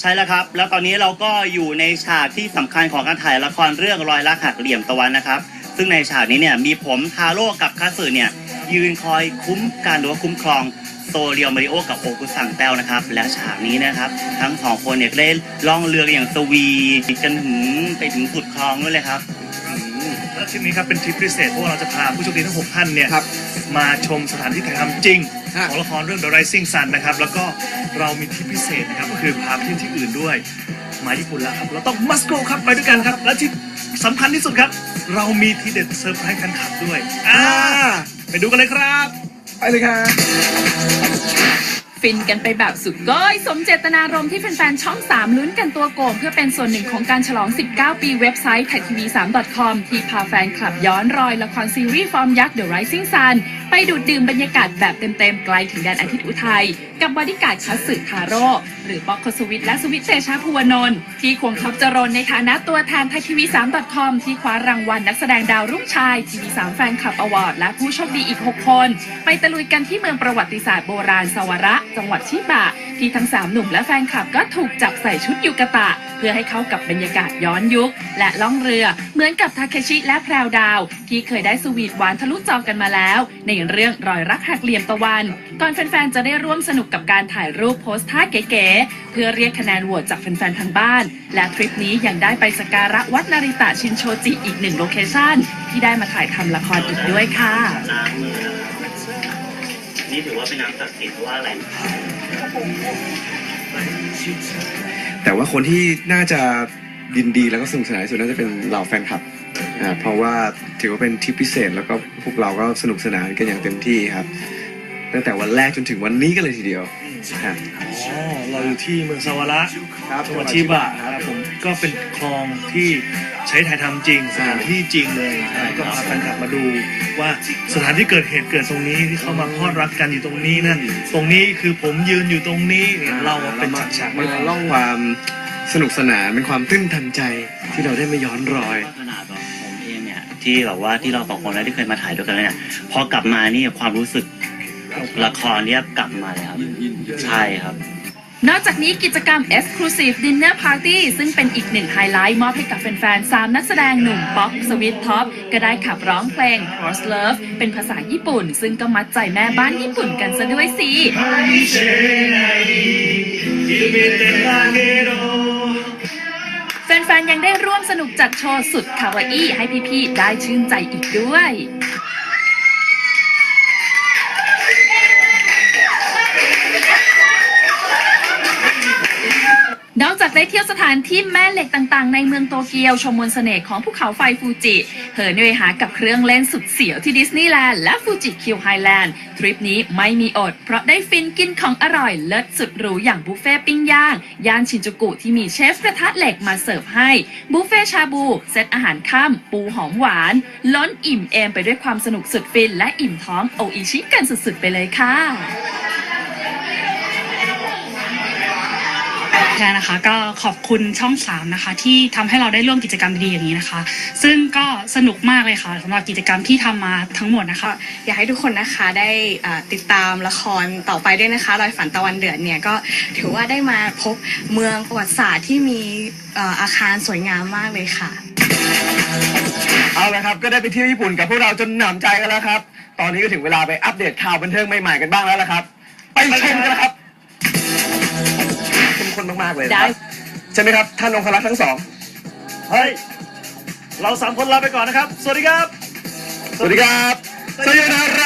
ใช่แล้วครับ แล้วตอนนี้เราก็อยู่ในฉากที่สำคัญของการถ่ายละครเรื่องรอยรักหักเหลี่ยมตะวันนะครับ ซึ่งในฉากนี้เนี่ยมีผมทาโร่กับคาสึเนี่ยยืนคอยคุ้มการหรือว่าคุ้มครองโซเรียวมาริโอกับโอกุสังแต้วนะครับ และฉากนี้นะครับ ทั้งสองคนเนี่ยก็ได้ล่องเรืออย่างสวีกันถึงไปถึงสุดคลองด้วยเลยครับแล้วทริปนี้ครับเป็นทริปพิเศษเพราะว่าเราจะพาผู้โชคดีทั้ง 6 ท่านเนี่ยมาชมสถานที่ถ่ายทำจริง ของละครเรื่อง The Rising Sun นะครับ แล้วก็เรามีทริปพิเศษนะครับก็คือพาไปเที่ยวที่อื่นด้วย มาญี่ปุ่นแล้วครับ เราต้อง must go ครับไปด้วยกันครับ และที่สำคัญที่สุดครับ เรามีทีเด็ดเซอร์ไพรส์แฟนคลับด้วย อ่า ไปดูกันเลยครับ ไปเลยครับ ฟินกันไปแบบสุดก้อยสมเจตนารมณ์ที่แฟนๆช่อง 3 ลุ้นกันตัวโกงเพื่อเป็นส่วนหนึ่งของการฉลอง 19 ปีเว็บไซต์ไทยทีวี 3 com ที่พาแฟนคลับย้อนรอยละครซีรีส์ฟอร์มยักษ์ The Rising Sun ไปดูดดื่มบรรยากาศแบบเต็มๆ ไกลถึงแดนอาทิตย์อุทัย กับบอดี้การ์ดคัสสึทาโร่หรือป๊อกคสวิทและสวิตเตชาภูวนนท์ที่ควงทัพจรนในฐานะตัวแทนไทยทีวี 3 com ที่คว้ารางวัลนักแสดงดาวรุ่งชายทีวี3แฟนคลับอวอร์ดและผู้โชคดีอีก 6 คน ไปตะลุยกันที่เมืองประวัติศาสตร์โบราณสวระจังหวัดชิบะ ที่ทั้ง3หนุ่มและแฟนคลับก็ถูกจับใส่ชุดยูกะตะ เพื่อให้เข้ากับบรรยากาศย้อนยุค และล่องเรือเหมือนกับทาเคชิและแพรวดาว ที่เคยได้สวีทหวานทะลุจอกันมาแล้ว ในเรื่องรอยรักหักเหลี่ยมตะวัน ก่อนแฟนๆจะได้ร่วมสนุกกับการถ่ายรูปโพสท่าเก๋ๆเพื่อเรียกคะแนนโหวตจากแฟนๆทางบ้าน และทริปนี้ยังได้ไปสกการะวัดนาริตะชินโชจิอีกหนึ่งโลเคชั่นที่ได้มาถ่ายทำละครอีกด้วยค่ะ นี่ถือว่าเป็นน้ำศักดิ์สิทธิ์เพราะว่าอะไร แต่ว่าคนที่น่าจะยินดีแล้วก็สนุกสนานที่สุดน่าจะเป็นเหล่าแฟนคลับอ่าเพราะว่าถือว่าเป็นทริปพิเศษแล้วก็พวกเราก็สนุกสนานกันอย่างเต็มที่ครับ ตั้งแต่วันแรกจนถึงวันนี้กันเลยทีเดียวครับ อ๋อเราอยู่ที่เมืองซาวาระครับจังหวัดชิบะนะครับผมก็เป็นคลองที่ใช้ถ่ายทำจริงสถานที่จริงเลยนะครับก็พาแฟนคลับมาดู ว่าสถานที่เกิดเหตุเกิดตรงนี้ที่เขามาพอดรักกันอยู่ตรงนี้นะตรงนี้คือผมยืนอยู่ตรงนี้เนี่ยเราเป็นฉากๆมัให้นฟังล่องความสนุกสนานเป็นความตื้นตันใจที่เราได้มาย้อนรอย ขนาดแบบผมเองเนี่ยที่แบบว่าที่เราสองคนแล้วที่เคยมาถ่ายด้วยกันเนี่ยพอกลับมานี่ความรู้สึก ละครเนี่ยกลับมาเลยครับใช่ครับ นอกจากนี้กิจกรรม Exclusive Dinner Party ซึ่งเป็นอีกหนึ่งไฮไลท์มอบให้กับแฟนๆ 3 นักแสดงหนุ่มป๊อกสวิตท็อป ก็ได้ขับร้องเพลง Cross Love เป็นภาษาญี่ปุ่น ซึ่งก็มัดใจแม่บ้านญี่ปุ่นกันซะด้วยสิ แฟนๆ ยังได้ร่วมสนุกจัดโชว์สุดคาวาอี้ให้พี่ๆ ได้ชื่นใจอีกด้วย ได้เที่ยวสถานที่แม่เหล็กต่างๆ ในเมืองโตเกียวชมมนต์เสน่ห์ของภูเขาไฟฟูจิ เหินเวหากับเครื่องเล่นสุดเสียวที่ดิสนีย์แลนด์และฟูจิคิวไฮแลนด์ ทริปนี้ไม่มีอด เพราะได้ฟินกินของอร่อยเลิศสุดหรูอย่างบุฟเฟ่ปิ้งย่าง ย่านชินจูกุที่มีเชฟกระทะเหล็กมาเสิร์ฟให้ บุฟเฟ่ชาบู เซตอาหารค่ำปูหอมหวาน ล้นอิ่มเอมไปด้วยความสนุกสุดฟิน และอิ่มท้องโออิชิกันสุดๆไปเลยค่ะ แทนนะคะ ก็ขอบคุณช่อง3นะคะ ที่ทำให้เราได้ร่วมกิจกรรมดีๆอย่างนี้นะคะ ซึ่งก็สนุกมากเลยค่ะสำหรับกิจกรรมที่ทำมาทั้งหมดนะคะ อยากให้ทุกคนนะคะได้อ่าติดตามละครต่อไปด้วยนะคะรอยฝันตะวันเดือดเนี่ยก็ถือว่าได้มาพบเมืองประวัติศาสตร์ที่มีเอ่ออาคารสวยงามมากเลยค่ะเอาละครับก็ได้ไปเที่ยวญี่ปุ่นกับพวกเราจนหนำใจกันแล้วครับ ตอนนี้ก็ถึงเวลาไปอัปเดตข่าวบันเทิงใหม่ๆกันบ้างแล้วละครับ ไปชม มข้นมากๆเลยนะครับได้ใช่ไหมครับท่านองครักษ์ทั้งสองเฮ้ย เราสามคนลาไปก่อนนะครับ สวัสดีครับ สวัสดีครับสยนารา